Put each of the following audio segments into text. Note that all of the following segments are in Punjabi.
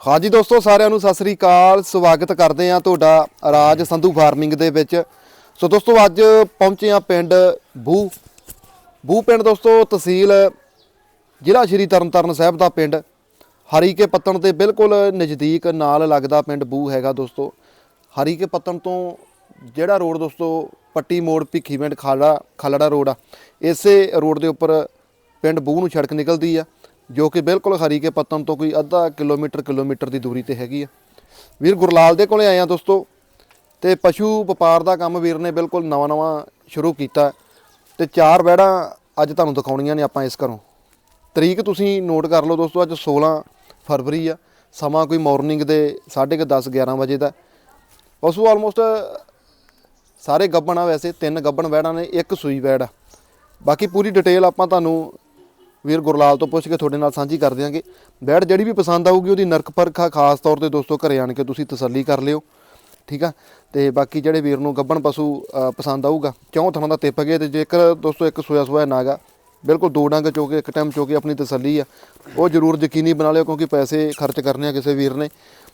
ਹਾਂਜੀ ਦੋਸਤੋ, ਸਾਰਿਆਂ ਨੂੰ ਸਤਿ ਸ੍ਰੀ ਅਕਾਲ। ਸਵਾਗਤ ਕਰਦੇ ਆ ਤੁਹਾਡਾ ਰਾਜ ਸੰਧੂ ਫਾਰਮਿੰਗ ਦੇ ਵਿੱਚ। ਸੋ ਦੋਸਤੋ, ਅੱਜ ਪਹੁੰਚੇ ਆ ਪਿੰਡ ਬੂ। ਬੂ ਪਿੰਡ ਦੋਸਤੋ, ਤਹਿਸੀਲ ਜ਼ਿਲ੍ਹਾ ਸ਼੍ਰੀ ਤਰਨਤਾਰਨ ਸਾਹਿਬ ਦਾ ਪਿੰਡ। ਹਰੀਕੇ ਪੱਤਣ ਦੇ ਬਿਲਕੁਲ ਨਜ਼ਦੀਕ ਨਾਲ ਲੱਗਦਾ ਪਿੰਡ ਬੂ ਹੈਗਾ ਦੋਸਤੋ। ਹਰੀਕੇ ਪੱਤਣ ਤੋਂ ਜਿਹੜਾ ਰੋਡ ਦੋਸਤੋ, ਪੱਟੀ ਮੋੜ ਭਿੱਖੀਵਿੰਡ ਖਾਲੜਾ ਖਾਲੜਾ ਰੋਡ ਆ, ਇਸੇ ਰੋਡ ਦੇ ਉੱਪਰ ਪਿੰਡ ਬੂ ਨੂੰ ਸੜਕ ਨਿਕਲਦੀ ਆ। ਜੋ ਕਿ ਬਿਲਕੁਲ ਹਰੀਕੇ ਪੱਤਣ ਤੋਂ ਕੋਈ ਅੱਧਾ ਕਿਲੋਮੀਟਰ ਕਿਲੋਮੀਟਰ ਦੀ ਦੂਰੀ ਤੇ ਹੈਗੀ ਆ। ਵੀਰ ਗੁਰਲਾਲ ਦੇ ਕੋਲੇ ਆਏ ਆ ਦੋਸਤੋ, ਤੇ ਪਸ਼ੂ ਵਪਾਰ ਦਾ ਕੰਮ ਵੀਰ ਨੇ ਬਿਲਕੁਲ ਨਵਾਂ ਨਵਾਂ ਸ਼ੁਰੂ ਕੀਤਾ। ਤੇ ਚਾਰ ਬੈੜਾਂ ਅੱਜ ਤੁਹਾਨੂੰ ਦਿਖਾਉਣੀਆਂ ਨੇ ਆਪਾਂ ਇਸ ਘਰੋਂ। ਤਰੀਕ ਤੁਸੀਂ ਨੋਟ ਕਰ ਲਓ ਦੋਸਤੋ, ਅੱਜ 16 ਫਰਵਰੀ ਆ। ਸਮਾਂ ਕੋਈ ਮਾਰਨਿੰਗ ਦੇ 10:30 11 ਵਜੇ ਦਾ। ਪਸ਼ੂ ਆਲਮੋਸਟ ਸਾਰੇ ਗੱਬਣ ਆ ਵੈਸੇ, ਤਿੰਨ ਗੱਬਣ ਵੈੜਾਂ ਨੇ, ਇੱਕ ਸੂਈ ਵੈੜ ਆ। ਬਾਕੀ ਪੂਰੀ ਡਿਟੇਲ ਆਪਾਂ ਤੁਹਾਨੂੰ ਵੀਰ ਗੁਰਲਾਲ ਤੋਂ ਪੁੱਛ ਕੇ ਤੁਹਾਡੇ ਨਾਲ ਸਾਂਝੀ ਕਰ ਦਿਆਂਗੇ। ਵੈੜ ਜਿਹੜੀ ਵੀ ਪਸੰਦ ਆਊਗੀ ਉਹਦੀ ਨਰਕ ਪਰਖਾ, ਖਾਸ ਤੌਰ ਤੇ ਦੋਸਤੋ ਘਰੇ ਆਣ ਕੇ ਤੁਸੀਂ ਤਸੱਲੀ ਕਰ ਲਿਓ। ਠੀਕ ਆ? ਤੇ ਬਾਕੀ ਜਿਹੜੇ ਵੀਰ ਨੂੰ ਗੱਬਣ ਪਸ਼ੂ ਪਸੰਦ ਆਊਗਾ, ਚੌਂ ਥਾਂ ਦਾ ਤਿੱਪ ਗਏ ਤੇ ਜੇਕਰ ਦੋਸਤੋ ਇੱਕ ਸੋਇਆ ਸੋਇਆ ਨਾਗਾ ਬਿਲਕੁਲ ਦੋ ਡੰਗ ਚੋ ਕੇ ਇੱਕ ਟਾਈਮ ਚੋ ਕੇ ਆਪਣੀ ਤਸੱਲੀ ਆ, ਉਹ ਜ਼ਰੂਰ ਯਕੀਨੀ ਬਣਾ ਲਿਓ ਕਿਉਂਕਿ ਪੈਸੇ ਖਰਚ ਕਰਨੇ ਆ ਕਿਸੇ ਵੀਰ ਨੇ।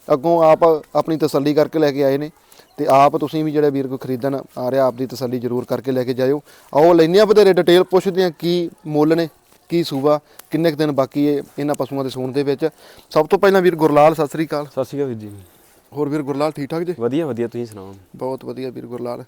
ਅੱਗੋਂ ਆਪ ਆਪਣੀ ਤਸੱਲੀ ਕਰਕੇ ਲੈ ਕੇ ਆਏ ਨੇ, ਤੇ ਆਪ ਤੁਸੀਂ ਵੀ ਜਿਹੜੇ ਵੀਰ ਕੋ ਖਰੀਦਣ ਆ ਰਿਹਾ ਆਪ ਦੀ ਤਸੱਲੀ ਜ਼ਰੂਰ ਕਰਕੇ ਲੈ ਕੇ ਜਾਇਓ। ਆਓ ਲੈਂਦੇ ਆ ਵਧੇਰੇ ਡਿਟੇਲ ਪੁੱਛਦੇ ਆ ਕੀ ਮੁੱਲ ਨੇ। ਕੀ ਸੂਬਾ ਕਿੰਨੇ ਕੁ ਦਿਨ ਬਾਕੀ ਹੈ ਇਹਨਾਂ ਪਸ਼ੂਆਂ ਦੇ ਸੂਣ ਦੇ ਵਿੱਚ? ਸਭ ਤੋਂ ਪਹਿਲਾਂ ਵੀਰ ਗੁਰਲਾਲ ਸਤਿ ਸ੍ਰੀ ਅਕਾਲ। ਸਤਿ ਸ਼੍ਰੀ ਅਕਾਲ ਵੀਰ ਜੀ। ਹੋਰ ਵੀਰ ਗੁਰਲਾਲ ਠੀਕ ਠਾਕ ਜੀ? ਵਧੀਆ ਵਧੀਆ ਤੁਸੀਂ ਸੁਣਾਓ? ਬਹੁਤ ਵਧੀਆ ਵੀਰ ਗੁਰਲਾਲ।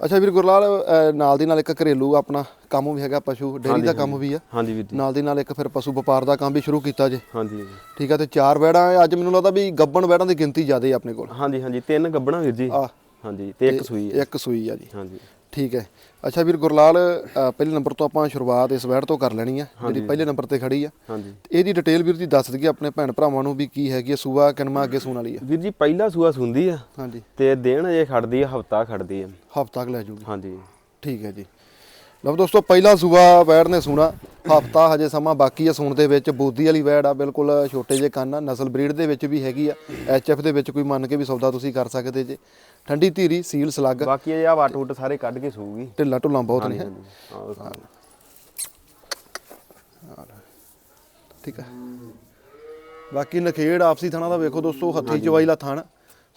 ਅੱਛਾ ਵੀਰ ਗੁਰਲਾਲ ਅਹ, ਨਾਲ ਦੀ ਨਾਲ ਇੱਕ ਘਰੇਲੂ ਆਪਣਾ ਕੰਮ ਵੀ ਹੈਗਾ ਪਸ਼ੂ ਡੇਅਰੀ ਦਾ ਕੰਮ ਵੀ ਆ। ਹਾਂਜੀ ਵੀਰ ਜੀ। ਨਾਲ ਦੀ ਨਾਲ ਇੱਕ ਫਿਰ ਪਸ਼ੂ ਵਪਾਰ ਦਾ ਕੰਮ ਵੀ ਸ਼ੁਰੂ ਕੀਤਾ ਜੇ। ਹਾਂਜੀ ਠੀਕ ਆ ਤੇ ਚਾਰ ਵੈੜਾਂ। ਅੱਜ ਮੈਨੂੰ ਲੱਗਦਾ ਵੀ ਗੱਬਣ ਵੈੜਾਂ ਦੀ ਗਿਣਤੀ ਜ਼ਿਆਦਾ ਹੈ ਆਪਣੇ ਕੋਲ। ਹਾਂਜੀ ਹਾਂਜੀ ਤਿੰਨ ਗੱਬਣਾ ਵੀਰ ਜੀ। ਆ ਹਾਂਜੀ ਤੇ ਇੱਕ ਸੂਈ ਹੈ ਇੱਕ ਸੂਈ ਆ ਜੀ। ਹਾਂਜੀ। ਠੀਕ ਹੈ। ਅੱਛਾ ਵੀਰ ਗੁਰਲਾਲ ਅ, ਪਹਿਲੇ ਨੰਬਰ ਤੋਂ ਆਪਾਂ ਸ਼ੁਰੂਆਤ ਇਸ ਵੈੜ ਤੋਂ ਕਰ ਲੈਣੀ ਆ ਜਿਹੜੀ ਪਹਿਲੇ ਨੰਬਰ ਤੇ ਖੜੀ ਆ। ਹਾਂਜੀ। ਇਹਦੀ ਡਿਟੇਲ ਵੀਰ ਜੀ ਦੱਸ ਦਈਏ ਆਪਣੇ ਭੈਣ ਭਰਾਵਾਂ ਨੂੰ ਵੀ ਕੀ ਹੈਗੀ ਆ ਸੂਆ ਕਿਨਮਾ ਅੱਗੇ ਸੂਣ ਵਾਲੀ ਆ। ਵੀਰ ਜੀ ਪਹਿਲਾ ਸੂਆ ਸੁੰਦੀ ਆ ਹਾਂਜੀ। ਤੇ ਦਿਨ ਅਜੇ ਖੜਦੀ ਆ ਹਫਤਾ ਖੜਦੀ ਆ। ਹਫਤਾ ਕੁ ਲੈ ਜੂਗੀ। ਹਾਂਜੀ। ਠੀਕ ਹੈ ਜੀ। ਲਓ ਦੋਸਤੋ ਪਹਿਲਾ ਸੂਆ ਵੈੜ ਨੇ ਸੂਣਾ। ਹਫਤਾ ਹਜੇ ਸਮਾਂ ਬਾਕੀ ਆ ਸੂਣ ਦੇ ਵਿੱਚ। ਬੋਦੀ ਵਾਲੀ ਵੈੜ ਆ ਬਿਲਕੁਲ ਛੋਟੇ ਜਿਹੇ ਕੰਨ ਆ। ਨਸਲ ਬਰੀਡ ਦੇ ਵਿੱਚ ਵੀ ਹੈਗੀ ਆ। ਐਚਐਫ ਦੇ ਵਿੱਚ ਕੋਈ ਮੰਨ ਕੇ ਵੀ ਸੌਦਾ ਤੁਸੀਂ ਕਰ ਸਕਦੇ ਜੇ। ਠੰਡੀ ਧੀਰੀ ਸੀਲ ਸਲੱਗ। ਬਾਕੀ ਇਹ ਆ ਵਾਟ ਵੁੱਟ ਸਾਰੇ ਕੱਢ ਕੇ ਸੂਗੀ ਢਿੱਲਾ ਢੁੱਲਾ ਬਹੁਤ ਨੇ ਹਾਂਜੀ ਆਹ ਦੇਖੋ। ਠੀਕ ਆ। ਬਾਕੀ ਨਖੇੜ ਆਪਸੀ ਥਾਣਾ ਦਾ ਵੇਖੋ ਦੋਸਤੋ ਹੱਥੀ ਚਵਾਈ ਲਾ ਥਾਣ।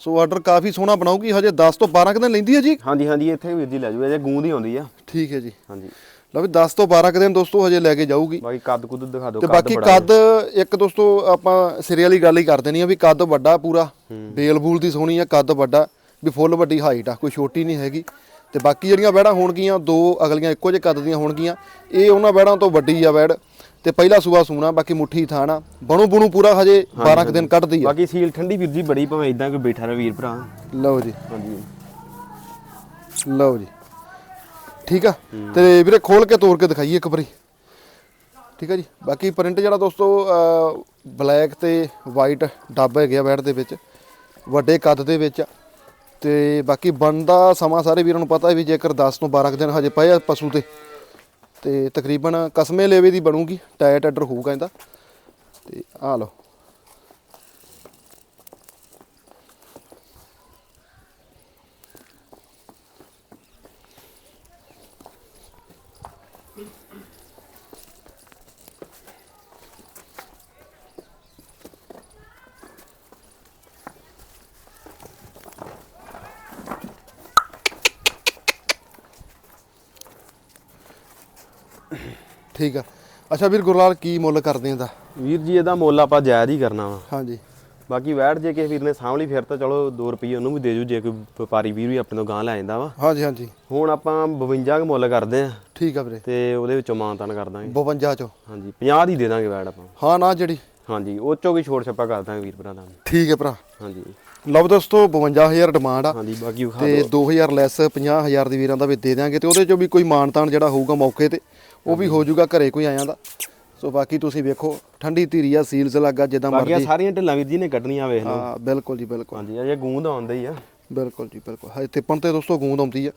ਸੋ ਆਰਡਰ ਕਾਫੀ ਸੋਹਣਾ ਬਣਾਉਗੀ ਹਜੇ 10 ਤੋਂ 12 ਕੁ ਦਿਨ ਲੈਂਦੀ ਹੈ ਜੀ? ਹਾਂਜੀ ਹਾਂਜੀ ਇੱਥੇ ਵੀਰ ਜੀ ਲੈ ਜੂ ਅਜੇ ਗੂੰਦ ਹੀ ਆਉਂਦੀ ਆ। ਠੀਕ ਹੈ ਜੀ। ਹਾਂਜੀ। ਲਓ ਵੀ 10 ਤੋਂ 12 ਕੁ ਦਿਨ ਦੋਸਤੋ ਹਜੇ ਲੈ ਕੇ ਜਾਊਗੀ। ਬਾਕੀ ਕੱਦ ਕੁੱਦ ਦਿਖਾ ਦਿਓ ਤੇ ਬਾਕੀ ਕੱਦ ਇੱਕ ਦੋਸਤੋ ਆਪਾਂ ਸਿਰੇ ਵਾਲੀ ਗੱਲ ਹੀ ਕਰ ਦੇਣੀ ਆ ਵੀ ਕੱਦ ਵੱਡਾ ਪੂਰਾ। ਬੇਲ ਬੂਲ ਦੀ ਸੋਹਣੀ ਆ ਕੱਦ ਵੱਡਾ। ਵੀ ਫੁੱਲ ਵੱਡੀ ਹਾਈਟ ਆ ਕੋਈ ਛੋਟੀ ਨਹੀਂ ਹੈਗੀ। ਤੇ ਬਾਕੀ ਜਿਹੜੀਆਂ ਵੈੜਾਂ ਹੋਣਗੀਆਂ ਦੋ ਅਗਲੀਆਂ ਇੱਕੋ ਜਿਹੇ ਕੱਦ ਦੀਆਂ ਹੋਣਗੀਆਂ। ਇਹ ਉਹਨਾਂ ਵੈੜਾਂ ਤੋਂ ਵੱਡੀ ਆ ਵੈੜ ਤੇ ਪਹਿਲਾ ਸੂਆ ਸੂਣਾ ਬਾਕੀ ਮੁੱਠੀ ਥਾਣਾ। ਬਣੂ ਬਣੂ ਪੂਰਾ ਹਜੇ 12 ਕੁ ਦਿਨ ਕੱਢਦੀ ਆ। ਬਾਕੀ ਸੀਲ ਠੰਡੀ ਵੀਰ ਜੀ ਬੜੀ ਭਾਵੇਂ ਇਦਾਂ ਕੋਈ ਬੈਠਾ ਰਹੇ ਵੀਰ ਭਰਾ। ਲਓ ਜੀ। ਹਾਂਜੀ। ਲਓ ਜੀ। ਠੀਕ ਆ? ਤੇ ਵੀਰੇ ਖੋਲ ਕੇ ਤੋੜ ਕੇ ਦਿਖਾਈਏ ਇੱਕ ਵਾਰੀ। ਠੀਕ ਆ ਜੀ? ਬਾਕੀ ਪ੍ਰਿੰਟ ਜਿਹੜਾ ਦੋਸਤੋ ਬਲੈਕ ਤੇ ਵਾਈਟ ਡੱਬ ਹੈਗੇ ਆ ਬੈਡ ਦੇ ਵਿੱਚ ਵੱਡੇ ਕੱਦ ਦੇ ਵਿੱਚ। ਤੇ ਬਾਕੀ ਬਣਦਾ ਸਮਾਂ ਸਾਰੇ ਵੀਰਾਂ ਨੂੰ ਪਤਾ ਵੀ ਜੇਕਰ 10 ਤੋਂ 12 ਕੁ ਦਿਨ ਹਜੇ ਪਏ ਆ ਪਸ਼ੂ ਤੇ ਤੇ ਤਕਰੀਬਨ ਕਸਮੇ ਲੇਵੇ ਦੀ ਬਣੂਗੀ ਟਾਇਟ ਆਰਡਰ ਹੋਊਗਾ ਇਹਦਾ। ਤੇ ਆ ਲਓ। ਠੀਕ ਆ। ਅੱਛਾ ਵੀਰ ਗੁਰਲਾਲ ਕੀ ਮੁੱਲ ਕਰਦੇ ਇਹਦਾ? ਵੀਰ ਜੀ ਇਹਦਾ ਮੁੱਲ ਆਪਾਂ ਜਾਇਜ਼ ਹੀ ਕਰਨਾ ਵਾ। ਹਾਂਜੀ। ਬਾਕੀ ਵੈਟ ਜੇ ਕਿਸੇ ਵੀਰ ਨੇ ਸਾਂਭਲੀ ਫਿਰ ਤਾਂ ਚਲੋ 2 ਰੁਪਏ ਉਹਨੂੰ ਵੀ ਦੇ ਜੂ ਜੇ ਕੋਈ ਵਪਾਰੀ ਵੀਰ ਵੀ ਆਪਣੇ ਤੋਂ ਗਾਂ ਲੈ ਜਾਂਦਾ ਵਾ। ਹਾਂਜੀ ਹਾਂਜੀ। ਹੁਣ ਆਪਾਂ 52 ਕੁ ਮੁੱਲ ਕਰਦੇ ਆ। ਠੀਕ ਆ ਵੀਰੇ। ਤੇ ਉਹਦੇ ਵਿੱਚੋਂ ਮਾਨਤਾਨ ਕਰ ਦਾਂਗੇ। 52 ਚੋਂ। ਹਾਂਜੀ 50 ਦੀ ਦੇ ਦਾਂਗੇ ਵੈਟ ਆਪਾਂ। ਹਾਂ ਨਾ ਜਿਹੜੀ। ਹਾਂਜੀ ਉਹ ਚੋਂ ਵੀ ਛੋੜ ਛੱਪਾ ਕਰ ਦਾਂਗੇ ਵੀਰ ਭਰਾ ਦਾ। ਠੀਕ ਹੈ ਭਰਾ। ਹਾਂਜੀ। ਲਓ ਦੋਸਤੋ 52000 ਡਿਮਾਂਡ ਆ। ਹਾਂਜੀ ਬਾਕੀ ਤੇ 2000 ਲੈਸ 50000 ਦੀ ਵੀਰਾਂ ਦਾ ਵੀ ਦੇ ਦਿਆਂਗੇ। ਤੇ ਉਹਦੇ ਚੋਂ ਵੀ ਕੋਈ ਮਾਨਤਾਨ ਜਿਹੜਾ ਹੋਊਗਾ ਮੌਕੇ ਤੇ ਉਹ ਵੀ ਹੋ ਜਾਊਗਾ ਘਰੇ ਕੋਈ ਆਇਆਂ ਦਾ। ਸੋ ਬਾਕੀ ਤੁਸੀਂ ਵੇਖੋ ਠੰਡੀ ਧੀਰੀ ਆ ਸੀਲਸ ਲੱਗਾ ਜਿੱਦਾਂ ਬਾਕੀ ਮਰਜ਼ੀ। ਸਾਰੀਆਂ ਢਿੱਲਾਂ ਵੀਰ ਜੀ ਨੇ ਕੱਢਣੀਆਂ ਵੇਖ ਲਓ। ਹਾਂ ਬਿਲਕੁਲ ਜੀ ਬਿਲਕੁਲ। ਹਾਂਜੀ ਅਜੇ ਗੂੰਦ ਆਉਂਦਾ ਹੀ ਆ। ਬਿਲਕੁਲ ਜੀ ਬਿਲਕੁਲ। ਹਜੇ ਤੇ ਦੋਸਤੋ ਗੂੰਦ ਆਉਂਦੀ ਆ।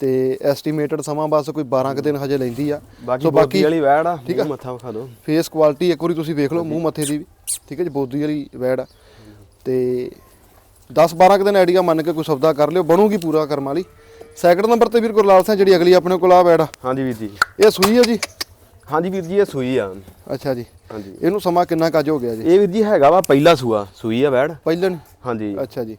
ਤੇ ਐਸਟੀਮੇਟਡ ਸਮਾਂ ਬਸ ਕੋਈ 12 ਕੁ ਦਿਨ ਹਜੇ ਲੈਂਦੀ ਆ। ਬਾਕੀ ਸੋ ਬੋਦੀ ਵਾਲੀ ਵੈਟ ਆ ਠੀਕ ਆ। ਮੱਥਾ ਵਿਖਾ ਦਿਓ। ਫੇਸ ਕੁਆਲਿਟੀ ਇੱਕ ਵਾਰੀ ਤੁਸੀਂ ਵੇਖ ਲਓ ਮੂੰਹ ਮੱਥੇ ਦੀ ਵੀ। ਠੀਕ ਹੈ ਜੀ ਬੋਦੀ ਵਾਲੀ ਵੈੜ ਆ। ਤੇ 10 12 ਕੁ ਦਿਨ ਆਈਡੀਆ ਮੰਨ ਕੇ ਕੋਈ ਸੌਦਾ ਕਰ ਲਿਓ ਬਣੂਗੀ ਪੂਰਾ ਕਰਮ ਵਾਲੀ। ਸੈਕਿੰਡ ਨੰਬਰ ਤੇ ਵੀਰ ਗੁਰਲਾਲ ਸਿੰਘ ਜਿਹੜੀ ਅਗਲੀ ਆਪਣੇ ਕੋਲ ਆ ਆ ਹਾਂਜੀ ਵੀਰ ਜੀ। ਇਹ ਸੂਈ ਹੈ ਜੀ? ਹਾਂਜੀ ਵੀਰ ਜੀ ਇਹ ਸੂਈ ਆ। ਅੱਛਾ ਜੀ। ਹਾਂਜੀ। ਇਹਨੂੰ ਸਮਾਂ ਕਿੰਨਾ ਕੱਜ ਹੋ ਗਿਆ ਜੀ? ਇਹ ਵੀਰ ਜੀ ਹੈਗਾ ਵਾ ਪਹਿਲਾ ਸੂਆ ਸੂਈ ਆ ਵੈੜ ਪਹਿਲਣ ਹਾਂਜੀ। ਅੱਛਾ ਜੀ।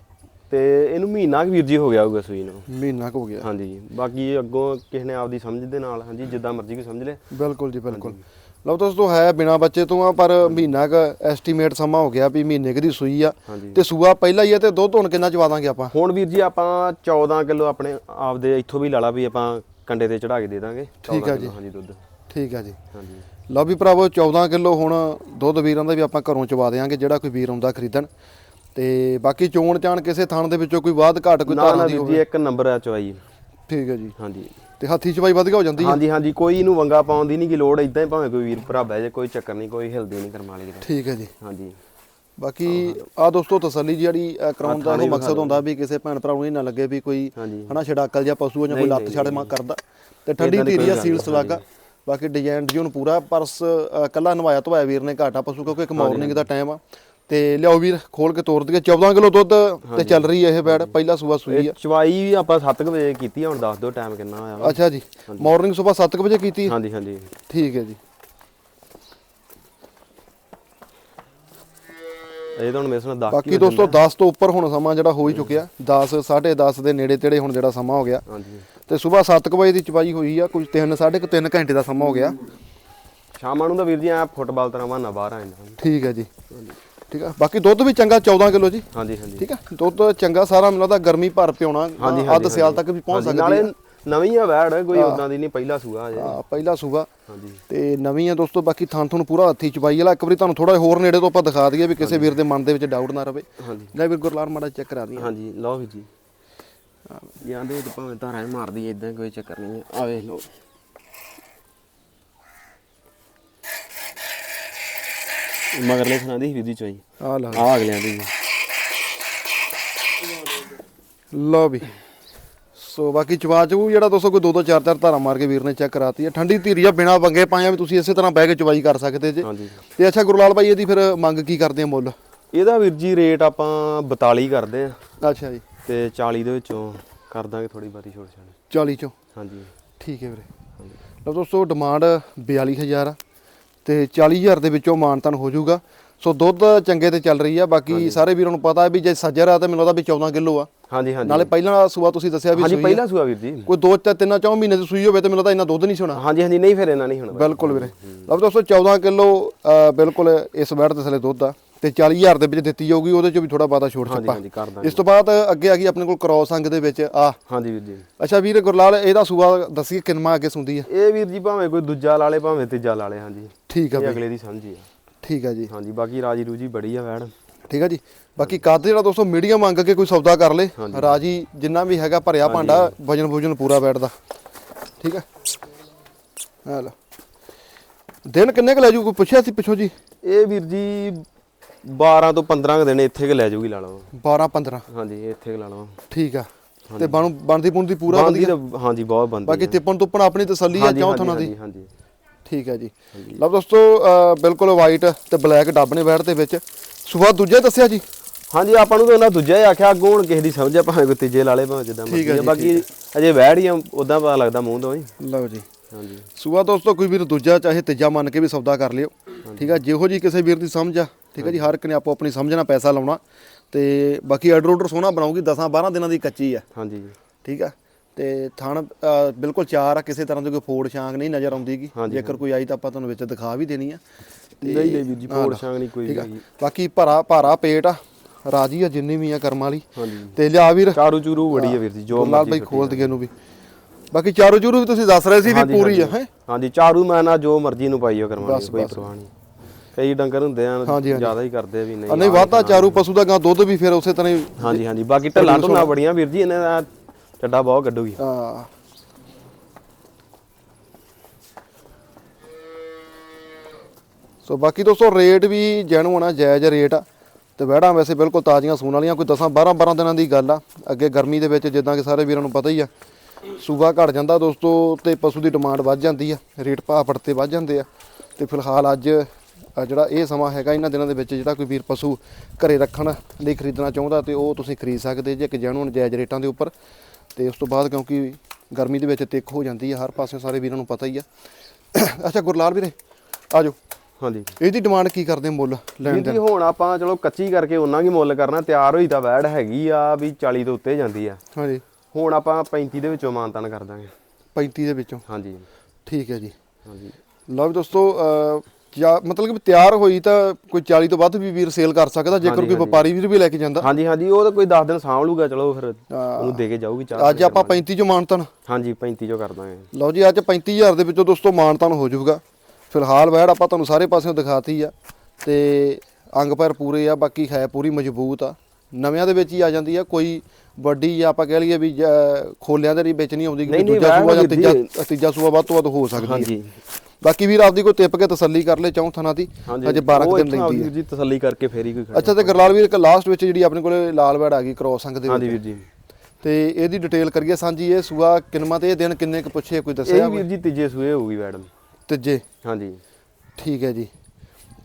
ਤੇ ਇਹਨੂੰ ਮਹੀਨਾ ਕੁ ਵੀਰ ਜੀ ਹੋ ਗਿਆ ਹੋਊਗਾ ਸੂਈ ਨੂੰ। ਮਹੀਨਾ ਕੁ ਹੋ ਗਿਆ। ਹਾਂਜੀ। ਬਾਕੀ ਅੱਗੋਂ ਕਿਸੇ ਨੇ ਆਪਦੀ ਸਮਝ ਦੇ ਨਾਲ ਹਾਂਜੀ ਜਿੱਦਾਂ ਮਰਜ਼ੀ ਕੋਈ ਸਮਝ ਲੇ। ਬਿਲਕੁਲ ਜੀ ਬਿਲਕੁਲ। ਲਓ ਦੋਸਤੋ ਹੈ ਬਿਨਾ ਬੱਚੇ ਤੋਂ ਆ ਪਰ ਮਹੀਨਾ ਕ ਐਸਟੀਮੇਟ ਸਮਾਂ ਹੋ ਗਿਆ ਵੀ ਮਹੀਨੇ ਕੁ ਦੀ ਸੂਈ ਆ। ਤੇ ਸੂਆ ਪਹਿਲਾ ਹੀ ਆ ਤੇ ਦੁੱਧ ਹੁਣ ਕਿੰਨਾ ਚਵਾ ਦਾਂਗੇ ਆਪਾਂ? ਹੁਣ ਵੀਰ ਜੀ ਆਪਾਂ 14 ਕਿਲੋ ਆਪਣੇ ਆਪਦੇ ਇੱਥੋਂ ਵੀ ਲਾ ਲਾ ਵੀ ਆਪਾਂ ਕੰਡੇ ਤੇ ਚੜਾ ਕੇ ਦੇ ਦਾਂਗੇ। ਠੀਕ 14 ਆ ਕਿੱਲੋ, ਹਾਂਜੀ ਦੁੱਧ। ਠੀਕ ਆ ਜੀ। ਹਾਂਜੀ। ਲਓ ਵੀ ਭਰਾਵੋ 14 ਕਿਲੋ ਹੁਣ ਦੁੱਧ ਵੀਰਾਂ ਦਾ ਵੀ ਆਪਾਂ ਘਰੋਂ ਚਵਾ ਦੇਾਂਗੇ ਜਿਹੜਾ ਕੋਈ ਵੀਰ ਆਉਂਦਾ ਖਰੀਦਣ। ਤੇ ਬਾਕੀ ਚੋਣ ਚਾਣ ਕਿਸੇ ਥਣ ਦੇ ਵਿੱਚੋਂ ਕੋਈ ਵਾਧ ਘਾਟ ਕੋਈ ਧਾਰਾਂ ਦੀ ਜੀ ਇੱਕ ਨੰਬਰ ਆ ਚਵਾਈ। ਠੀਕ ਹੈ ਜੀ। ਹਾਂਜੀ। ਤੇ ਹੱਥੀ ਚਵਾਈ ਵਧੀਆ ਹੋ ਜਾਂਦੀ ਹੈ ਹਾਂਜੀ ਹਾਂਜੀ ਕੋਈ ਇਹਨੂੰ ਵੰਗਾ ਪਾਉਣ ਦੀ ਨਹੀਂ ਕਿ ਲੋੜ ਇਦਾਂ ਹੀ ਭਾਵੇਂ ਕੋਈ ਵੀਰ ਭਰਾ ਬਹਿ ਜਾਏ ਕੋਈ ਚੱਕਰ ਨਹੀਂ ਕੋਈ ਹਿਲਦੀ ਨਹੀਂ ਕਰਮ ਵਾਲੀ ਦੀ ਠੀਕ ਹੈ ਜੀ। ਹਾਂਜੀ। ਬਾਕੀ ਆ ਦੋਸਤੋ ਤਸੱਲੀ ਜਿਹੜੀ ਕਰਾਉਣ ਦਾ ਉਹ ਮਕਸਦ ਹੁੰਦਾ ਵੀ ਕਿਸੇ ਭੈਣ ਭਰਾ ਨੂੰ ਇਹ ਨਾ ਲੱਗੇ ਵੀ ਕੋਈ ਹਨਾ ਛਡਾਕਲ ਜਾਂ ਪਸ਼ੂ ਆ ਜਾਂ ਕੋਈ ਲੱਤ ਛੜ ਮਾ ਕਰਦਾ। ਤੇ ਠੰਡੀ ਧੀਰੀ ਆ ਸੀਲ ਸਲਾਗਾ। ਬਾਕੀ ਡਿਜ਼ਾਈਨ ਜਿਉਂ ਪੂਰਾ ਪਰਸ ਕੱਲਾ ਨਵਾਇਆ ਧਵਾਇਆ ਵੀਰ ਨੇ ਘਾਟਾ ਪਸ਼ੂ ਕਿਉਂਕਿ ਇੱਕ ਮਾਰਨਿੰਗ ਦਾ ਟਾਈਮ ਆ। ਤੇ ਲਿਆਓ ਵੀਰ ਖੋਲ ਕੇ ਤੋਰ ਦਈਏ। 14 ਕਿਲੋ ਦੁੱਧ ਤੇ ਚੱਲ ਰਹੀ ਹੈ ਇਹ ਬੈੜ ਪਹਿਲਾ ਸੂਆ ਸੂਈ ਆ। ਚਵਾਈ ਵੀ ਆਪਾਂ 7 ਵਜੇ ਕੀਤੀ ਆ ਹੁਣ ਦੱਸ ਦਿਓ ਟਾਈਮ ਕਿੰਨਾ ਹੋਇਆ। ਅੱਛਾ ਜੀ। ਮਾਰਨਿੰਗ ਸਵੇਰ 7 ਵਜੇ ਕੀਤੀ ਹਾਂਜੀ ਹਾਂਜੀ। ਠੀਕ ਹੈ ਜੀ। ਇਹ ਤਾਂ ਹੁਣ ਮੇਰੇ ਸੁਣਾ 10 ਬਾਕੀ ਦੋਸਤੋ 10 ਤੋਂ ਉੱਪਰ ਹੁਣ ਸਮਾਂ ਜਿਹੜਾ ਹੋ ਹੀ ਚੁੱਕਿਆ। 10 10:30 ਦੇ ਨੇੜੇ ਤੇੜੇ ਹੁਣ ਜਿਹੜਾ ਸਮਾਂ ਹੋ ਗਿਆ। ਹਾਂਜੀ। ਤੇ ਸਵੇਰ 7 ਵਜੇ ਦੀ ਚਵਾਈ ਹੋਈ ਆ ਕੁਝ 3 3.5 3 ਘੰਟੇ ਦਾ ਸਮਾਂ ਹੋ ਗਿਆ। ਸ਼ਾਮਾਂ ਨੂੰ ਤਾਂ ਵੀਰ ਜੀ ਆ ਫੁੱਟਬਾਲ ਤਰ੍ਹਾਂ ਬਹਾਨਾ ਬਾਹਰ ਆ ਜਾਂਦਾ। ਠੀਕ ਹੈ ਜੀ। ਠੀਕ ਆ? ਬਾਕੀ ਦੁੱਧ ਵੀ ਚੰਗਾ 14 ਕਿਲੋ ਜੀ। ਹਾਂਜੀ ਹਾਂਜੀ। ਠੀਕ ਆ? ਦੁੱਧ ਚੰਗਾ ਸਾਰਾ ਮੈਨੂੰ ਲੱਗਦਾ ਗਰਮੀ ਭਰ ਪਿਉਣਾ ਅੱਧ ਸਿਆਲ ਤੱਕ ਵੀ ਪਹੁੰਚ ਸਕਦੀ ਨਾਲੇ ਹੈ ਨਵੀਂ ਆ ਵੈੜ ਕੋਈ ਉਦਾਂ ਦੀ ਨਹੀਂ ਪਹਿਲਾ ਸੂਆ ਅਜੇ ਆ ਪਹਿਲਾ ਸੂਬਾ ਹਾਂਜੀ। ਤੇ ਨਵੀਂ ਆ ਦੋਸਤੋ ਬਾਕੀ ਥਾਂ ਤੁਹਾਨੂੰ ਪੂਰਾ ਹੱਥੀ ਚਵਾਈ ਵਾਲਾ। ਇੱਕ ਵਾਰੀ ਤੁਹਾਨੂੰ ਥੋੜਾ ਹੋਰ ਨੇੜੇ ਤੋਂ ਆਪਾਂ ਦਿਖਾ ਦਈਏ ਵੀ ਕਿਸੇ ਵੀਰ ਦੇ ਮਨ ਦੇ ਵਿੱਚ ਡਾਊਟ ਨਾ ਰਵੇ। ਹਾਂਜੀ। ਲੈ ਵੀਰ ਗੁਰਲਾਲ ਮਾੜਾ ਚੈੱਕ ਕਰਾ ਦਈਏ। ਹਾਂਜੀ ਲਓ ਵੀਰ ਜੀ। ਜਾਂਦੇ ਤੇ ਭਾਵੇਂ ਧਾਰਾਂ ਹੀ ਮਾਰਦੀ ਇਦਾਂ ਕੋਈ ਚੱਕਰ ਨਹੀਂ ਹੈ ਆ ਵੇਖ ਲਓ। ਮਗਰਲੇ ਸੁਣਾ ਦੀ ਦੀ ਚੋਈ। ਆ ਲਾ ਆ ਅਗਲਿਆਂ ਦੀ ਲਓ ਵੀ। ਸੋ ਬਾਕੀ ਚਵਾ ਚੂ ਜਿਹੜਾ ਦੋਸਤੋ ਕੋਈ ਦੋ ਦੋ ਚਾਰ ਚਾਰ ਧਾਰਾ ਮਾਰ ਕੇ ਵੀਰ ਨੇ ਚੈੱਕ ਕਰਾਤੀ ਆ ਠੰਡੀ ਧੀਰੀ ਆ ਬਿਨਾ ਵੰਗੇ ਪਾਇਆ ਵੀ ਤੁਸੀਂ ਇਸੇ ਤਰ੍ਹਾਂ ਬਹਿ ਕੇ ਚਵਾਈ ਕਰ ਸਕਦੇ ਜੇ। ਹਾਂਜੀ। ਤੇ ਅੱਛਾ ਗੁਰਲਾਲ ਭਾਈ ਇਹਦੀ ਫਿਰ ਮੰਗ ਕੀ ਕਰਦੇ ਆ ਮੁੱਲ? ਇਹਦਾ ਵੀਰ ਜੀ ਰੇਟ ਆਪਾਂ 42 ਕਰਦੇ ਆ। ਅੱਛਾ ਜੀ। ਤੇ 40 ਦੇ ਵਿੱਚੋਂ ਕਰ ਦਾਂਗੇ ਥੋੜੀ ਬਾਤੀ ਛੋੜ ਛਾੜ 40 ਚੋਂ? ਹਾਂਜੀ। ਠੀਕ ਹੈ ਵੀਰੇ। ਲਓ ਦੋਸਤੋ ਡਿਮਾਂਡ 42000 ਆ। ਤੇ 40000 ਦੇ ਵਿੱਚੋਂ ਮਾਨਤਨ ਹੋ ਜਾਊਗਾ। ਸੋ ਦੁੱਧ ਚੰਗੇ ਤੇ ਚੱਲ ਰਹੀ ਆ ਬਾਕੀ ਸਾਰੇ ਵੀਰਾਂ ਨੂੰ ਪਤਾ ਹੈ ਵੀ ਜੇ ਸੱਜਰ ਆ ਤਾਂ ਮੈਨੂੰ ਲੱਗਦਾ ਵੀ 14 ਕਿਲੋ ਆ। ਹਾਂਜੀ ਹਾਂਜੀ। ਨਾਲੇ ਪਹਿਲਾਂ ਸੂਆ ਤੁਸੀਂ ਦੱਸਿਆ ਵੀ ਹਾਂਜੀ। ਪਹਿਲਾ ਸੂਆ ਵੀਰ ਜੀ। ਕੋਈ ਦੋ ਤੇ ਤਿੰਨ ਚੌਂ ਮਹੀਨੇ ਦੀ ਸੂਈ ਹੋਵੇ ਤੇ ਮੈਨੂੰ ਲੱਗਦਾ ਇੰਨਾ ਦੁੱਧ ਨਹੀਂ ਸੋਣਾ। ਹਾਂਜੀ ਹਾਂਜੀ ਨਹੀਂ ਫਿਰ ਇਹਨਾਂ ਨਹੀਂ ਹੁਣ। ਬਿਲਕੁਲ ਵੀਰੇ। ਲਓ ਦੋਸਤੋ 14 ਕਿਲੋ ਬਿਲਕੁਲ ਇਸ ਵੈਟ ਦੇ ਥਲੇ ਦੁੱਧ ਆ। ਤੇ 40000 ਦੇ ਵਿੱਚ ਦਿੱਤੀ ਜਾਊਗੀ ਉਹਦੇ ਚ ਵੀ ਥੋੜਾ ਬਾਤਾ ਛੋੜ ਹਾਂਜੀ ਛੱਪਾ। ਇਸ ਤੋਂ ਬਾਅਦ ਅੱਗੇ ਆ ਗਈ ਆਪਣੇ ਕੋਲ ਕ੍ਰੋਸ ਅੰਗ ਦੇ ਵਿੱਚ ਆ। ਹਾਂਜੀ ਵੀਰ ਜੀ। ਅੱਛਾ ਵੀਰ ਗੁਰਲਾਲ ਇਹਦਾ ਸੂਆ ਦੱਸੀਏ ਕਿੰਨਾ ਅੱਗੇ ਸੁੰਦੀ ਆ? ਇਹ ਵੀਰ ਜੀ ਭਾਵੇਂ ਕੋਈ ਦੂਜਾ ਲਾ ਲੇ ਭਾਵੇਂ ਤੀਜਾ ਲਾ ਲੇ ਹਾਂਜੀ। ਠੀਕ ਆ ਬਈ ਅਗਲੇ ਦੀ ਸਮਝੀ ਆ। ਠੀਕ ਆ ਜੀ। ਹਾਂਜੀ ਬਾਕੀ ਰਾਜੀ ਰੂਜੀ ਬੜੀ ਆ ਵੈੜ ਠੀਕ ਆ ਜੀ। ਬਾਕੀ ਕੱਦ ਜਿਹੜਾ ਦੋਸਤੋ ਮੀਡੀਅਮ ਮੰਗ ਕੇ ਕੋਈ ਸੌਦਾ ਕਰ ਲੇ। ਰਾਜੀ ਜਿੰਨਾ ਵੀ ਹੈਗਾ ਭਰਿਆ ਭਾਂਡਾ ਵਜਨ ਵੂਜਨ ਪੂਰਾ ਬੈਠਦਾ। ਠੀਕ ਆ? ਆ ਲਓ। ਦਿਨ ਕਿੰਨੇ ਕ ਲੈ ਜੂ? ਕੋਈ ਪੁੱਛਿਆ ਸੀ ਪਿੱਛੋਂ ਜੀ? ਇਹ ਵੀਰ ਜੀ 12 ਤੋਂ 15 ਕੁ ਦਿਨ ਇੱਥੇ ਕਿ ਲੈ ਜਾਊਗੀ ਲਾ ਲਓ। 12 15 ਹਾਂਜੀ ਇੱਥੇ ਕਿ ਲਾ ਲਓ। ਠੀਕ ਆ। ਤੇ ਬਣ ਬਣਦੀ ਪੁਣਦੀ ਪੂਰਾ ਬੰਦੀ ਵਧੀਆ? ਤਾਂ ਹਾਂਜੀ ਬਹੁਤ ਬੰਦੀ ਬਾਕੀ ਤਿੱਪਣ ਤੁੱਪਣ ਆਪਣੀ ਤਸੱਲੀ ਆ ਹਾਂਜੀ ਥੋਨਾਂ ਦੀ? ਹਾਂਜੀ, ਠੀਕ ਹੈ ਜੀ। ਲਓ ਦੋਸਤੋ ਬਿਲਕੁਲ ਵਾਈਟ ਤੇ ਬਲੈਕ ਡੱਬ ਨੇ ਬੈਠ ਦੇ ਵਿੱਚ। ਸੁਬਾ ਦੂਜਾ ਦੱਸਿਆ ਜੀ? ਹਾਂਜੀ ਆਪਾਂ ਨੂੰ ਤਾਂ ਉਹਨਾਂ ਦੂਜਾ ਹੀ ਆਖਿਆ ਅੱਗੋਂ ਹੁਣ ਕਿਸੇ ਦੀ ਸਮਝ ਆ ਭਾਵੇਂ ਕੋਈ ਤੀਜੇ ਲਾਲੇ ਭਾਵੇਂ ਜਿੱਦਾਂ ਮਰਜ਼ੀ ਬਾਕੀ ਅਜੇ ਵੈੜ ਹੀ ਉਦਾਂ ਪਤਾ ਲੱਗਦਾ ਮੂੰਹ ਤੋਂ ਹੀ। ਲਓ ਜੀ। ਹਾਂਜੀ। ਸੁਬਾ ਦੋਸਤੋ ਕੋਈ ਵੀਰ ਦੂਜਾ ਚਾਹੇ ਤੀਜਾ ਮੰਨ ਕੇ ਵੀ ਸੌਦਾ ਕਰ ਲਿਓ। ਠੀਕ ਆ ਜਿਹੋ ਜੀ ਕਿਸੇ ਵੀਰ ਦੀ ਸਮਝ ਆ ਠੀਕ ਆ ਜੀ ਹਰ ਇੱਕ ਨੇ ਆਪੋ ਆਪਣੀ ਸਮਝ ਨਾਲ ਪੈਸਾ ਲਾਉਣਾ ਤੇ ਬਾਕੀ ਆਰਡਰ ਸੋਹਣਾ ਬਣਾਉਗੀ 10 12 ਦਿਨਾਂ ਦੀ ਕੱਚੀ ਆ। ਹਾਂਜੀ ਜੀ। ਠੀਕ ਆ? ਤੇ ਥਣ ਬਿਲਕੁਲ ਚਾਰ ਆ ਕਿਸੇ ਤਰ੍ਹਾਂ ਦੀ ਕੋਈ ਫੋੜ ਛਾਂਗ ਨਹੀਂ ਨਜ਼ਰ ਆਉਂਦੀਗੀ ਜੇਕਰ ਕੋਈ ਆਈ ਤਾਂ ਆਪਾਂ ਤੁਹਾਨੂੰ ਵਿੱਚ ਦਿਖਾ ਵੀ ਦੇਣੀ ਆ। ਨਹੀਂ ਨਹੀਂ ਵੀਰ ਜੀ ਫੋੜ ਛਾਂਗ ਨਹੀਂ ਕੋਈ ਠੀਕ ਆ। ਬਾਕੀ ਭਰਾ ਭਾਰਾ ਪੇਟ ਆ ਰਾਜੀ ਆ ਜਿੰਨੀ ਵੀ ਆ ਕਰਮ ਵਾਲੀ। ਹਾਂਜੀ। ਤੇ ਲਿਆ ਵੀਰ। ਚਾਰੂ ਚੂਰੂ ਬੜੀ ਆ ਵੀਰ ਜੀ ਜੋ ਲਾਲ ਬਾਈ ਖੋਲ ਦਈਏ ਨੂੰ ਵੀ। ਬਾਕੀ ਚਾਰੋ ਚੂਰੂ ਵੀ ਤੁਸੀਂ ਦੱਸ ਰਹੇ ਸੀ ਵੀ ਹਾਂਜੀ, ਪੂਰੀ ਆ ਹਾਂਜੀ। ਹੈ? ਹਾਂਜੀ ਚਾਰੂ ਮੈਂ ਨਾ ਜੋ ਮਰਜ਼ੀ ਨੂੰ ਪਾਈਓ ਕਰਵਾਉਣੀ ਬਸ, ਕੋਈ। ਪਰਵਾਹ ਨਹੀਂ। ਕਈ ਡੰਗਰ ਹੁੰਦੇ ਆ ਹਾਂਜੀ, ਹਾਂਜੀ। ਜ਼ਿਆਦਾ ਹੀ ਕਰਦੇ ਆ ਵੀ ਨਹੀਂ ਨਹੀਂ ਵਾਧਾ ਚਾਰੂ ਪਸ਼ੂ ਦਾ ਗਾਂ ਦੁੱਧ ਵੀ ਫਿਰ ਉਸੇ ਤਰ੍ਹਾਂ ਹੀ ਹਾਂਜੀ ਹਾਂਜੀ ਬਾਕੀ ਢੱਲਾਂ ਢੁੱਲਾਂ ਬੜੀਆਂ ਵੀਰ ਜੀ ਇਹਨਾਂ ਦਾ ਚੱਡਾ ਬਹੁਤ ਕੱਢੂਗੀ ਆ ਸੋ ਬਾਕੀ ਦੋਸਤੋ ਰੇਟ ਵੀ ਜੈਨੂਨ ਆ ਜਾਇਜ਼ ਰੇਟ ਆ। ਤੇ ਵਹਿੜਾਂ ਵੈਸੇ ਬਿਲਕੁਲ ਤਾਜ਼ੀਆਂ ਸੂਣ ਵਾਲੀਆਂ ਕੋਈ 10 12 12 ਦਿਨਾਂ ਦੀ ਗੱਲ ਆ। ਅੱਗੇ ਗਰਮੀ ਦੇ ਵਿੱਚ ਜਿੱਦਾਂ ਕਿ ਸਾਰੇ ਵੀਰਾਂ ਨੂੰ ਪਤਾ ਹੀ ਆ ਸੂਬਾ ਘਟ ਜਾਂਦਾ ਦੋਸਤੋ ਤੇ ਪਸ਼ੂ ਦੀ ਡਿਮਾਂਡ ਵੱਧ ਜਾਂਦੀ ਆ ਰੇਟ ਭਾਅ ਪੜਤੇ ਵੱਧ ਜਾਂਦੇ ਆ। ਤੇ ਫਿਲਹਾਲ ਅੱਜ ਜਿਹੜਾ ਇਹ ਸਮਾਂ ਹੈਗਾ ਇਹਨਾਂ ਦਿਨਾਂ ਦੇ ਵਿੱਚ ਜਿਹੜਾ ਕੋਈ ਵੀਰ ਪਸ਼ੂ ਘਰੇ ਰੱਖਣ ਲਈ ਖਰੀਦਣਾ ਚਾਹੁੰਦਾ ਤੇ ਉਹ ਤੁਸੀਂ ਖਰੀਦ ਸਕਦੇ ਜੇ ਕਿ ਜੈਨੂਨ ਜਾਇਜ਼ ਰੇਟਾਂ ਦੇ ਉੱਪਰ। ਤੇ ਉਸ ਤੋਂ ਬਾਅਦ ਕਿਉਂਕਿ ਗਰਮੀ ਦੇ ਵਿੱਚ ਤਿੱਖ ਹੋ ਜਾਂਦੀ ਹੈ ਹਰ ਪਾਸੇ ਸਾਰੇ ਵੀਰਾਂ ਨੂੰ ਪਤਾ ਹੀ ਆ। ਅੱਛਾ ਗੁਰਲਾਲ ਵੀਰੇ ਆ ਜਾਓ। ਹਾਂਜੀ। ਇਹਦੀ ਡਿਮਾਂਡ ਕੀ ਕਰਦੇ ਮੁੱਲ ਲੈਣ ਦੇ ਹੁਣ ਆਪਾਂ ਚਲੋ ਕੱਚੀ ਕਰਕੇ ਉਹਨਾਂ ਕੀ ਮੁੱਲ ਕਰਨਾ ਤਿਆਰ ਹੋਈ ਤਾਂ ਵੈੜ ਹੈਗੀ ਆ ਵੀ 40 ਤੋਂ ਉੱਤੇ ਜਾਂਦੀ ਆ। ਹਾਂਜੀ। ਹੁਣ ਆਪਾਂ 35 ਦੇ ਵਿੱਚੋਂ ਮਾਨਤਾਨ ਕਰ ਦਾਂਗੇ। 35 ਦੇ ਵਿੱਚੋਂ? ਹਾਂਜੀ। ਠੀਕ ਹੈ ਜੀ। ਹਾਂਜੀ। ਲਓ ਦੋਸਤੋ ਜਾਂ ਮਤਲਬ ਕਿ ਤਿਆਰ ਹੋਈ ਤਾਂ ਕੋਈ 40 ਤੋਂ ਵੱਧ ਵੀ ਵੀਰ ਸੇਲ ਕਰ ਸਕਦਾ ਜੇਕਰ ਕੋਈ। ਵਪਾਰੀ ਵੀਰ ਵੀ ਲੈ ਕੇ ਜਾਂਦਾ। ਹਾਂਜੀ ਹਾਂਜੀ ਉਹ ਤਾਂ ਕੋਈ 10 ਦਿਨ ਸਾਂਭ ਲੂਗਾ ਚਲੋ ਫਿਰ ਉਹਨੂੰ ਦੇ ਕੇ ਜਾਊਗੀ ਚਾਰ ਅੱਜ ਆਪਾਂ 35 ਚ ਮਾਨਤਨ। ਹਾਂਜੀ 35 ਚੋਂ ਕਰ ਦਾਂਗੇ ਲਓ ਜੀ ਅੱਜ 35000 ਦੇ ਵਿੱਚੋਂ ਦੋਸਤੋ ਮਾਨਤਨ ਹੋ ਜਾਊਗਾ। ਫਿਲਹਾਲ ਵੈੜ ਆਪਾਂ ਤੁਹਾਨੂੰ ਸਾਰੇ ਪਾਸਿਓਂ ਦਿਖਾਤੀ ਆ ਤੇ ਅੰਗ ਪੈਰ ਪੂਰੇ ਆ ਬਾਕੀ ਹੈ ਪੂਰੀ ਮਜ਼ਬੂਤ ਆ। ਨਵਿਆਂ ਦੇ ਵਿੱਚ ਹੀ ਆ ਜਾਂਦੀ ਆ ਕੋਈ ਵੱਡੀ ਜਾਂ ਆਪਾਂ ਕਹਿ ਲਈਏ ਵੀ ਖੋਲਿਆਂ ਦੇ ਨਹੀਂ ਵਿੱਚ ਨਹੀਂ ਆਉਂਦੀ ਕਿ ਦੂਜਾ ਸੂਆ ਜਾਂ ਤੀਜਾ ਤੀਜਾ ਸੂਆ ਵੱਧ ਤੋਂ ਵੱਧ ਹੋ ਸਕਦੀ ਹੈ ਹਾਂਜੀ। ਬਾਕੀ ਵੀਰ ਆਪਦੀ ਕੋਈ ਟਿੱਪ ਕੇ ਤਸੱਲੀ ਕਰ ਲੈ ਚੌਂ ਥਾਂ ਦੀ। ਹਾਂਜੀ ਅਜੇ 12 ਕੁ ਉਹ ਦਿਨ ਲੈਂਦੀ ਹੈ। ਵੀਰ ਜੀ ਤਸੱਲੀ ਕਰਕੇ ਫੇਰ ਹੀ ਕੋਈ ਅੱਛਾ ਤੇ ਗਰਲਾਲ ਵੀਰ ਇੱਕ ਲਾਸਟ ਵਿੱਚ ਜਿਹੜੀ ਆਪਣੇ ਕੋਲੇ ਲਾਲ ਵੈੜ ਆ ਗਈ ਕ੍ਰੋਸ ਅੰਗ ਦੇ ਹਾਂਜੀ ਵਿੱਚ। ਵੀਰ ਜੀ। ਤੇ ਇਹਦੀ ਡਿਟੇਲ ਕਰੀਏ ਸਾਂਝੀ ਇਹ ਸੂਆ ਕਿਨਮਾ ਤੇ ਇਹ ਦਿਨ ਕਿੰਨੇ ਕੁ ਪੁੱਛੇ ਕੋਈ ਦੱਸਿਆ ਇਹ ਵੀਰ ਜੀ ਤੀਜੇ ਸੂਏ ਹੋਊਗੀ ਮੈਡਮ ਤੀਜੇ? ਹਾਂਜੀ। ਠੀਕ ਹੈ ਜੀ।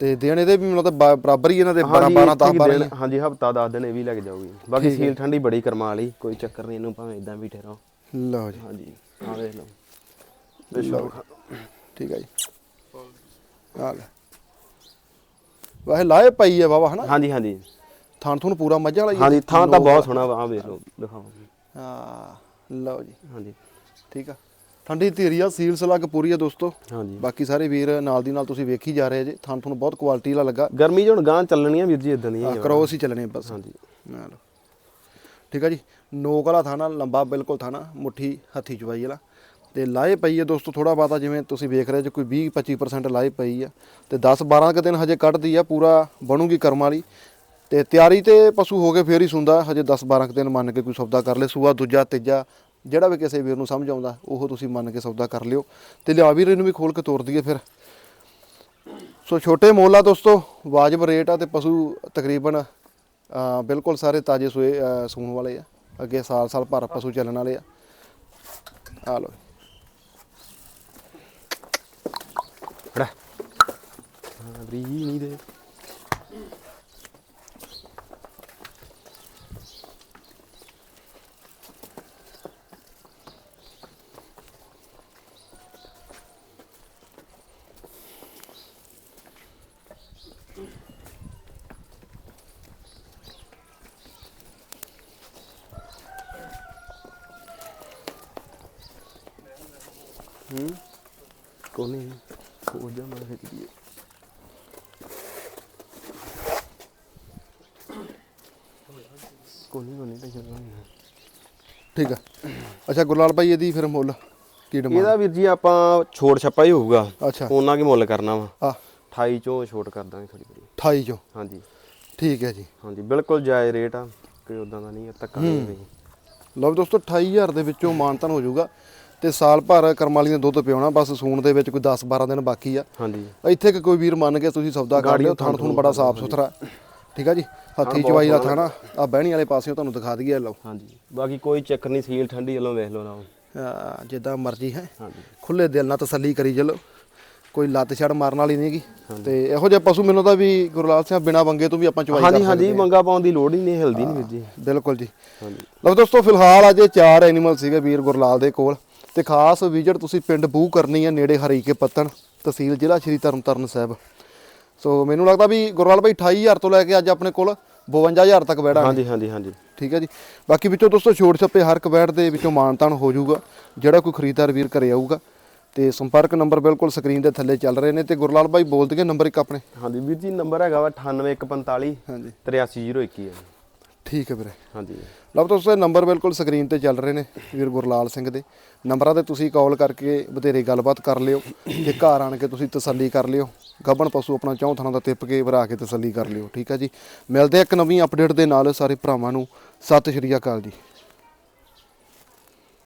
ਤੇ ਦਿਨ ਇਹਦੇ ਵੀ ਮਤਲਬ ਬਰਾਬਰ ਹੀ ਇਹਨਾਂ ਦੇ 12 ਹਾਂਜੀ 12 ਇੱਥੇ 10 ਹੀ 12 ਦਿਨ- ਹਾਂਜੀ ਹਫਤਾ 10 ਦਿਨ ਇਹ ਵੀ ਲੱਗ ਜਾਊਗੀ। ਬਾਕੀ ਸੀਲ ਠੰਡੀ ਬੜੀ ਕਰਮਾ ਵਾਲੀ ਕੋਈ ਚੱਕਰ ਨਹੀਂ ਇਹਨੂੰ ਭਾਵੇਂ ਇਦਾਂ ਵੀ ਠਹਿਰਾਓ ਲਓ ਜੀ। ਹਾਂਜੀ ਆ ਵੇਖ ਲਓ। ਬੇਸ਼ੱਕ ਠੀਕ ਹੈ ਜੀ। ਆ ਲੈ। ਵਾਹ ਲਾਏ ਪਈ ਹੈ ਬਾਬਾ ਹਨਾ? ਹਾਂਜੀ ਹਾਂਜੀ। ਥਾਣ ਥੂਣ ਪੂਰਾ ਮੱਝਾਂ ਵਾਲਾ ਹੀ ਹੈ? ਹਾਂਜੀ ਥਾਂ ਤਾਂ ਬਹੁਤ ਸੋਹਣਾ ਵਾ ਆ ਵੇਖ ਲਓ ਦਿਖਾਓ। ਹਾਂ ਲਓ ਜੀ। ਹਾਂਜੀ। ਠੀਕ ਆ। ਠੰਡੀ ਧੀਰੀ ਆ ਸੀਲ ਸਲੱਗ ਪੂਰੀ ਆ ਦੋਸਤੋ। ਹਾਂਜੀ। ਬਾਕੀ ਸਾਰੇ ਵੀਰ ਨਾਲ ਦੀ ਨਾਲ ਤੁਸੀਂ ਵੇਖੀ ਜਾ ਰਹੇ ਜੇ ਥਾਣ ਥੂਣ ਬਹੁਤ ਕੁਆਲਿਟੀ ਵਾਲਾ ਲੱਗਾ। ਗਰਮੀ 'ਚ ਹੁਣ ਗਾਂ ਚੱਲਣੀਆਂ ਵੀਰ ਜੀ ਇਦਾਂ ਦੀਆਂ ਹੀ ਆ। ਕਰੋਸ ਹੀ ਚੱਲਣੇ ਬਸ। ਹਾਂਜੀ। ਠੀਕ ਆ ਜੀ। ਨੋਕ ਵਾਲਾ ਥਾਣਾ ਲੰਬਾ ਬਿਲਕੁਲ ਥਾਣਾ ਮੁੱਠੀ ਹੱਥੀ ਚਵਾਈ ਵਾਲਾ। ਤੇ ਲਾਏ ਪਈ ਹੈ ਦੋਸਤੋ ਥੋੜਾ ਬਾਤਾ ਜਿਵੇਂ ਤੁਸੀਂ ਵੇਖ ਰਹੇ ਜੇ ਕੋਈ 20 25% ਲਾਏ ਪਈ ਆ। ਤੇ 10 12 ਕੁ ਦਿਨ ਹਜੇ ਕੱਢਦੀ ਆ, ਪੂਰਾ ਬਣੂਗੀ ਕਰਮ ਵਾਲੀ। ਤੇ ਤਿਆਰੀ ਤੇ ਪਸ਼ੂ ਹੋ ਕੇ ਫੇਰ ਹੀ ਸੁੰਦਾ, ਹਜੇ 10 12 ਕੁ ਦਿਨ ਮੰਨ ਕੇ ਕੋਈ ਸੌਦਾ ਕਰ ਲੇ, ਸੂਆ, ਦੂਜਾ, ਤੀਜਾ, ਜਿਹੜਾ ਵੀ ਕਿਸੇ ਵੀਰ ਨੂੰ ਸਮਝ ਆਉਂਦਾ, ਉਹ ਤੁਸੀਂ ਮੰਨ ਕੇ ਸੌਦਾ ਕਰ ਲਿਓ। ਤੇ ਲਿਆ ਵੀਰ ਇਹਨੂੰ ਵੀ ਖੋਲ ਕੇ ਤੋਰ ਦਈਏ ਫਿਰ। ਸੋ ਛੋਟੇ ਮੁੱਲ ਆ ਦੋਸਤੋ, ਵਾਜਬ ਰੇਟ ਆ ਤੇ ਪਸ਼ੂ ਤਕਰੀਬਨ ਬਿਲਕੁਲ ਸਾਰੇ ਤਾਜੇ ਸੂਏ ਸੂਣ ਵਾਲੇ ਆ। ਅੱਗੇ ਸਾਲ ਸਾਲ ਭਰ ਪਸ਼ੂ ਚੱਲਣ ਵਾਲੇ ਆ। ਆ ਲੋ ਫੜਾ ਹਾਂ ਬਰੀ ਨਹੀਂ ਹੂੰ ਹੋ ਟੈਨਸ਼ਨ ਨਹੀਂ ਠੀਕ ਆ। ਅੱਛਾ ਗੁਰਲਾਲ ਭਾਈ ਇਹਦੀ ਫਿਰ ਮੁੱਲ ਕੀ ਡਿਮਾਂਡ? ਇਹਦਾ ਵੀਰ ਜੀ ਆਪਾਂ ਛੋੜ ਛੱਪਾ ਹੀ ਹੋਊਗਾ। ਅੱਛਾ। ਉਹਨਾਂ ਕੀ ਮੁੱਲ ਕਰਨਾ ਵਾ? ਆ 28 ਚੋਂ ਛੋਟ ਕਰ ਦਾਂਗੇ ਥੋੜੀ ਬੜੀ 28 ਚੋਂ? ਹਾਂਜੀ। ਠੀਕ ਹੈ ਜੀ। ਹਾਂਜੀ ਬਿਲਕੁਲ ਜਾਇਜ਼ ਰੇਟ ਆ। ਕੋਈ ਉਦਾਂ ਦਾ ਨਹੀਂ ਆ ਧੱਕਾ ਨਹੀਂ ਵੀ ਲਓ ਵੀ ਦੋਸਤੋ 28000 ਦੇ ਵਿੱਚੋਂ ਮਾਨਤਨ ਹੋ ਜਾਊਗਾ। ਤੇ ਸਾਲ ਭਰ ਕਰਮਾਲੀ ਨੇ ਦੁੱਧ ਪਿਆਉਣਾ ਬਸ ਸੂਣ ਦੇ ਵਿੱਚ ਕੋਈ 10 12 ਦਿਨ ਬਾਕੀ ਆ। ਹਾਂਜੀ। ਇੱਥੇ ਕਿ ਕੋਈ ਵੀਰ ਮੰਨ ਕੇ ਤੁਸੀਂ ਸੌਦਾ ਕਰ ਲਿਓ ਥਣ ਥਣ ਬੜਾ ਸਾਫ਼ ਸੁਥਰਾ। ਠੀਕ ਆ ਜੀ? ਹੱਥੀ ਚਵਾਈ ਦਾ ਥਾਣਾ ਆ ਬਹਿਣੀ ਵਾਲੇ ਪਾਸਿਓਂ ਤੁਹਾਨੂੰ ਦਿਖਾ ਦਈਏ ਲਓ। ਹਾਂਜੀ। ਬਾਕੀ ਕੋਈ ਚੱਕਰ ਨਹੀਂ ਸੀਲ ਠੰਡੀ ਵੱਲੋਂ ਵੇਖ ਲਓ ਨਾ ਜਿੱਦਾਂ ਮਰਜ਼ੀ ਹੈ। ਹਾਂਜੀ। ਖੁੱਲੇ ਦਿਲ ਨਾਲ ਤਸੱਲੀ ਕਰੀ ਚੱਲੋ। ਕੋਈ ਲੱਤ ਛੜ ਮਾਰਨ ਵਾਲੀ ਨਹੀਂਗੀ ਤੇ ਇਹੋ ਜਿਹੇ ਪਸ਼ੂ ਮੈਨੂੰ ਤਾਂ ਵੀ ਗੁਰਲਾਲ ਸਿੰਘ ਬਿਨਾ ਬੰਗੇ ਤੋਂ ਵੀ ਆਪਾਂ ਚਵਾਈ ਕਰ ਹਾਂਜੀ ਹਾਂਜੀ ਮੰਗਾ ਪਾਉਣ ਦੀ ਲੋੜ ਹੀ ਨਹੀਂ ਹਿਲਦੀ ਨਹੀਂ ਵੀਰ ਜੀ। ਬਿਲਕੁਲ ਜੀ। ਹਾਂਜੀ। ਲਓ ਦੋਸਤੋ ਫਿਲਹਾਲ ਅੱਜ ਚਾਰ ਐਨੀਮਲ ਸੀਗੇ ਵੀਰ ਗੁਰਲਾਲ ਦੇ ਕੋਲ। ਤੇ ਖਾਸ ਵਿਜ਼ਿਟ ਤੁਸੀਂ ਪਿੰਡ ਬੂ ਕਰਨੀ ਹੈ ਨੇੜੇ ਹਰੀਕੇ ਪੱਤਣ ਤਹਿਸੀਲ ਜ਼ਿਲ੍ਹਾ ਸ਼੍ਰੀ ਤਰਨਤਾਰਨ ਸਾਹਿਬ। ਸੋ ਮੈਨੂੰ ਲੱਗਦਾ ਵੀ ਗੁਰਲਾਲ ਭਾਈ 28000 ਤੋਂ ਲੈ ਕੇ ਅੱਜ ਆਪਣੇ ਕੋਲ 52000 ਤੱਕ ਬੈੜਾ ਹਾਂਜੀ ਹਾਂਜੀ ਹਾਂਜੀ। ਠੀਕ ਹੈ ਜੀ। ਬਾਕੀ ਵਿੱਚੋਂ ਦੋਸਤੋ ਛੋਟ ਛੱਪੇ ਹਰ ਕਵੈਟ ਦੇ ਵਿੱਚੋਂ ਮਾਨਤਾਨ ਹੋ ਜਾਊਗਾ ਜਿਹੜਾ ਕੋਈ ਖਰੀਦਦਾਰ ਵੀਰ ਘਰੇ ਆਊਗਾ। ਤੇ ਸੰਪਰਕ ਨੰਬਰ ਬਿਲਕੁਲ ਸਕਰੀਨ ਦੇ ਥੱਲੇ ਚੱਲ ਰਹੇ ਨੇ ਤੇ ਗੁਰਲਾਲ ਭਾਈ ਬੋਲ ਦਈਏ ਨੰਬਰ ਇੱਕ ਆਪਣੇ। ਹਾਂਜੀ ਵੀਰ ਜੀ ਨੰਬਰ ਹੈਗਾ ਵਾ 98145 ਹਾਂਜੀ। 83021 ਹੈ ਠੀਕ ਹੈ ਵੀਰੇ। ਹਾਂਜੀ। ਲਓ ਦੋਸਤੋ ਨੰਬਰ ਬਿਲਕੁਲ ਸਕਰੀਨ ਤੇ ਚੱਲ ਰਹੇ ਨੇ ਵੀਰ ਗੁਰਲਾਲ ਸਿੰਘ ਦੇ। ਨੰਬਰਾਂ ਤੇ ਤੁਸੀਂ ਕਾਲ ਕਰਕੇ ਬਥੇਰੇ ਗੱਲਬਾਤ ਕਰ ਲਿਓ ਤੇ ਘਰ ਆਣ ਕੇ ਤੁਸੀਂ ਤਸੱਲੀ ਕਰ ਲਿਓ। ਗੱਬਣ ਪਸ਼ੂ ਆਪਣਾ ਚੌਂ ਥਾਂ ਦਾ ਤਿੱਪ ਕੇ ਭਰਾ ਕੇ ਤਸੱਲੀ ਕਰ ਲਿਓ ਠੀਕ ਹੈ ਜੀ? ਮਿਲਦੇ ਇੱਕ ਨਵੀਂ ਅਪਡੇਟ ਦੇ ਨਾਲ ਸਾਰੇ ਭਰਾਵਾਂ ਨੂੰ। ਸਤਿ ਸ਼੍ਰੀ ਅਕਾਲ ਜੀ।